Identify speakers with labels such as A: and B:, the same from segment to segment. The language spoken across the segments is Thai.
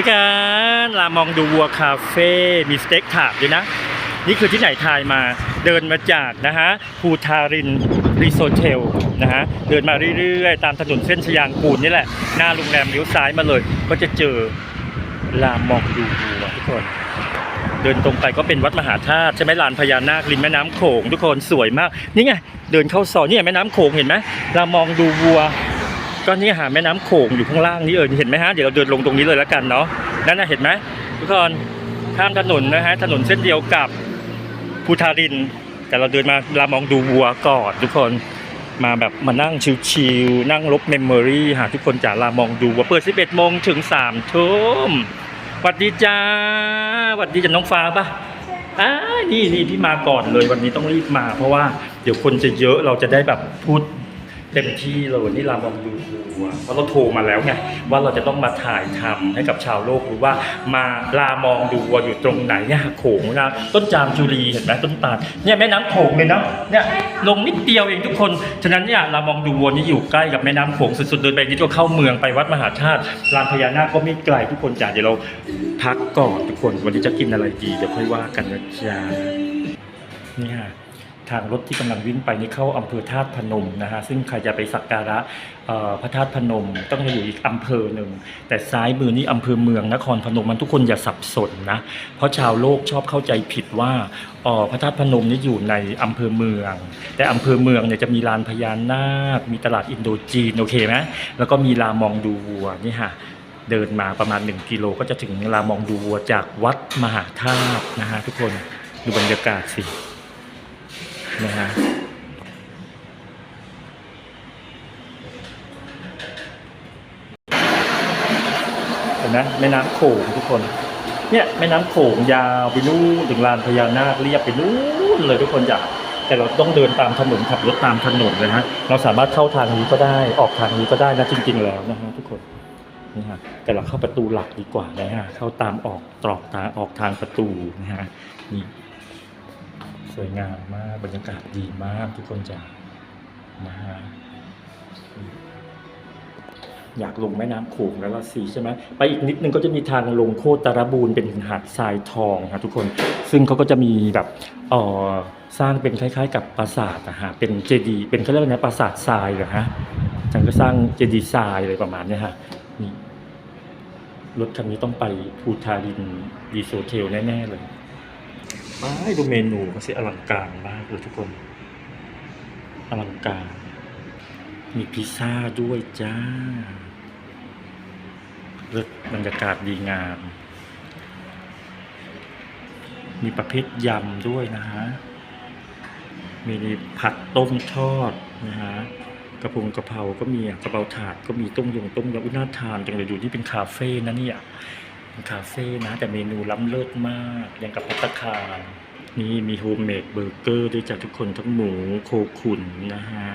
A: ทุกการลามองดูวัวคาเฟ่มีสเต็กถาบด้วยนะ นี่คือที่ไหนทายมาเดินมาจากนะฮะภูทารินรีโซเทลนะฮะเดินมาเรื่อยๆ ตามถนนเส้นชยางกูลนี่แหละ หน้าโรงแรมเลี้ยวซ้ายมาเลย ก็จะเจอลามองดูวัวทุกคน เดินตรงไปก็เป็นวัดมหาธาตุใช่ไหมลานพญานาคริมแม่น้ำโขงทุกคนสวยมาก นี่ไงเดินเข้าซอยนี่ไงแม่น้ำโขงเห็นไหมลามองดูวัว ก็นี่หาแม่น้ำโขงอยู่ข้างล่างนี่เออเห็นไหมฮะเดี๋ยวเราเดินลงตรงนี้เลยแล้วกันเนาะนั่นนะเห็นไหมทุกคนข้ามถนนนะฮะถนนเส้นเดียวกับภูทาริน แต่เราเดินมาลามองดูวัวก่อนทุกคนมาแบบมานั่งชิลๆนั่งลบเมมโมรี่หาทุกคนจ๋าลามองดูวัวเปิด 11โมงถึง3ทุ่มสวัสดีจ้าสวัสดีจ้าน้องฟ้าปะอ่านี่นี่พี่มาก่อนเลยวันนี้ต้องรีบมา เพราะว่าเดี๋ยวคนจะเยอะเราจะได้แบบพูด เต็มที่เลยนี่ลามองดูวัวเพราะเราโทรมาแล้วไงว่าเราจะต้องมาถ่ายทำให้กับชาวโลกรู้ว่ามาลามองดูวัวอยู่ตรงไหนเนี่ยโขงนะต้นจามจุรีเห็นไหมต้นตาลเนี่ยแม่น้ำโขงเลยนะเนี่ยลงนิดเดียวเองทุกคนฉะนั้นเนี่ยลามองดูวัวนี่อยู่ใกล้กับแม่น้ำโขงสุดๆเดินไปนิดก็เข้าเมืองไปวัดมหาธาตุลานพญานาคก็ไม่ไกลทุกคนจ้ะเดี๋ยวเราพักก่อนทุกคนวันนี้จะกินอะไรดีเดี๋ยวค่อยว่ากันนะจ๊ะนี่ค่ะ ทางรถที่กำลังวิ่งไปนี่เข้าอำเภอธาตุพนมนะฮะซึ่งใครจะไปสักการะพระธาตุพนมต้องไปอยู่อีกอำเภอหนึ่งแต่ซ้ายมือนี่อำเภอเมืองนครพนมมันทุกคนอย่าสับสนนะเพราะชาวโลกชอบเข้าใจผิดว่าพระธาตุพนมนี่อยู่ในอำเภอเมือง แต่อำเภอเมืองเนี่ยจะมีลานพญานาค มีตลาดอินโดจีนโอเคไหมแล้วก็มีลามองดูวัวนี่ฮะเดินมาประมาณ 1 กิโลก็จะถึงลามองดูวัวจากวัดมหาธาตุนะฮะทุกคนดูบรรยากาศสิ นะฮะเห็นไหมแม่น้ำโขงทุกคน เนี่ยแม่น้ำโขงยาวไปนู่นถึงลานพญานาคเรียบไปนู่นเลยทุกคนอยากแต่เราต้องเดินตามถนนขับรถตามถนนเลยฮะเราสามารถเข้าทางนี้ก็ได้ออกทางนี้ก็ได้นะจริง ๆ แล้วนะฮะทุกคนนี่ฮะแต่เราเข้าประตูหลักดีกว่านะฮะเข้าตามออกตรอกทางออกทางประตูนะฮะนี่ สวยงามมากบรรยากาศดีมากทุกคนจะนะฮะอยากลงแม่น้ำโขงแล้วละสิใช่ไหมไปอีกนิดนึงก็จะมีทางลงโคตรบูรณ์เป็นหาดทรายทองครับทุกคนซึ่งเขาก็จะมีแบบเออสร้างเป็นคล้าย ๆ กับปราสาทนะฮะเป็นเจดีย์เป็นเขาเรียกว่าไงปราสาททรายเหรอฮะฉันก็สร้างเจดีย์ทรายอะไรประมาณนี้ฮะนี่รถคันนี้ต้องไปภูทารินดีโซเทลแน่ๆเลย ม่ดูเมนูเขาสิอลังการมากเลยทุกคน อลังการ มีพิซซ่าด้วยจ้าเลิศบรรยากาศดีงาม มีประเภทยำด้วยนะฮะ มีผัดต้มทอดนะฮะกระพงกระเพราก็มีกระเพราถาดก็มีต้มยงต้มยำอุยน่าทานจังเลยอยู่ที่เป็นคาเฟ่นะเนี่ย คาเฟ่นะ แต่เมนูล้ำเลิศมากอย่างกับพัตคารนี่มีโฮมเมดเบอร์เกอร์ด้วยจากทุกคนทั้งหมูโคขุนนะฮะ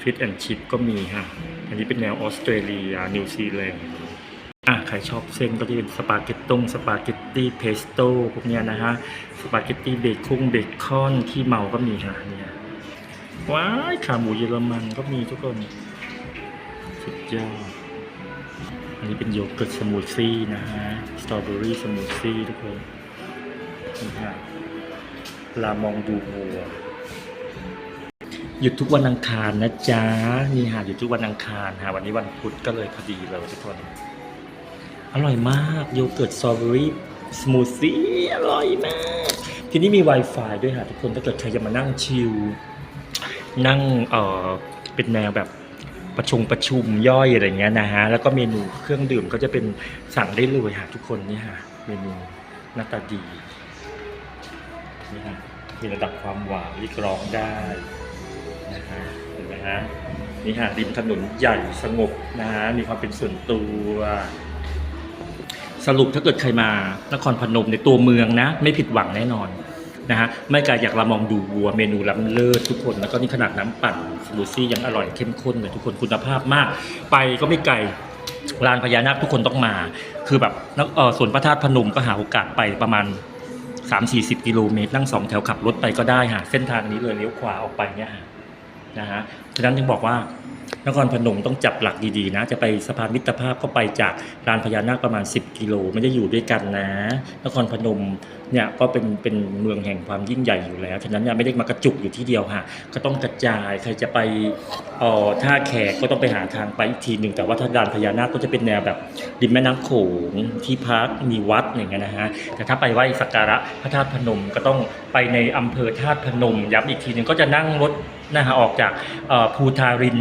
A: ฟิตแอนชิพก็มีฮะอันนี้เป็นแนวออสเตรเลีย นิวซีแลนด์อะใครชอบเส้นก็จะเป็นสปาเกตตงสปาเกตตี้เพสโต้พวกเนี้ยนะฮะ สปาเกตตี้เบคอนเบคอนขี้เมาก็มีฮะเนี่ยว้ายขาหมูเยอรมันก็มีทุกคน สุดยอด อันนี้เป็นโยเกิร์ตสมูทซี่นะฮะ สตรอเบอรี่สมูทซี่ทุกคนนี่ฮะลามองดูวัวหยุดทุกวันอังคารนะจ๊ะนี่ฮะหยุดทุกวันอังคารฮะวันนี้วันพุธก็เลยพอดีเลยทุกคนอร่อยมากโยเกิร์ตสตรอเบอรี่สมูทซี่อร่อยมาก ทีนี้มี Wi-Fi ด้วยฮะทุกคนถ้าเกิดใครจะมานั่งชิลนั่งเออเป็นแนวแบบ ประชุมประชุมย่อยอะไรเงี้ยนะฮะแล้วก็เมนูเครื่องดื่มก็จะเป็นสั่งได้เลยฮะทุกคนนี่ฮะเมนูหน้าตาดีนี่ฮะมีระดับความหวานรีกร้องได้นะฮะเห็นไหมฮะนี่ฮะริมถนนใหญ่สงบนะฮะมีความเป็นส่วนตัวสรุปถ้าเกิดใครมานครพนมในตัวเมืองนะ ไม่ผิดหวังแน่นอน นะฮะไม่ไกลอยากลามองดูวัวเมนูล้ำเลิศทุกคนแล้วก็นี่ขนาดน้ำปั่นสมูซี่ยังอร่อยเข้มข้นเลยทุกคนคุณภาพมาก ไปก็ไม่ไกลลานพญานาคทุกคนต้องมา คือแบบเออส่วนพระธาตุพนมก็หาโอกาสไปประมาณ3 4 0กิโลเมตรนั่งสองแถวขับรถไปก็ได้ฮะเส้นทางนี้เลยเลี้ยวขวาออกไปเนี่ยนะฮะฉะนั้นจึงบอกว่า นครพนมต้องจับหลักดีๆนะ จะไปสะพานมิตรภาพก็ไปจากลานพญานาคประมาณ 10 กิโลไม่ได้อยู่ด้วยกันนะ นครพนมเนี่ยก็เป็นเป็นเมืองแห่งความยิ่งใหญ่อยู่แล้ว ฉะนั้นเนี่ยไม่ได้มากระจุกอยู่ที่เดียวฮะก็ต้องกระจายใครจะไปเอ่อท่าแขกก็ต้องไปหาทางไปอีกทีหนึ่งแต่ว่าถ้าลานพญานาคก็จะเป็นแนวแบบริมแม่น้ำโขงที่พักมีวัดอย่างเงี้ยนะฮะแต่ถ้าไปไหว้สักการะพระธาตุพนมก็ต้องไปในอำเภอธาตุพนมย้ำอีกทีหนึ่งก็จะนั่งรถนะฮะออกจากอ่อภูทาริน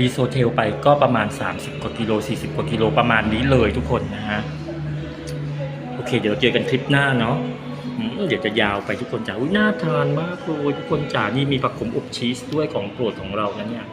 A: รีโซเทลไปก็ประมาณ 30 กว่ากิโล 40 กว่ากิโลประมาณนี้เลยทุกคนนะฮะ โอเค เดี๋ยวเจอกันคลิปหน้าเนาะเดี๋ยวจะยาวไปทุกคนจ๋าอุ้ยน่าทานมากเลยทุกคนจ๋านี่มีผักขมอบชีสด้วยของโปรดของเรานะเนี่ย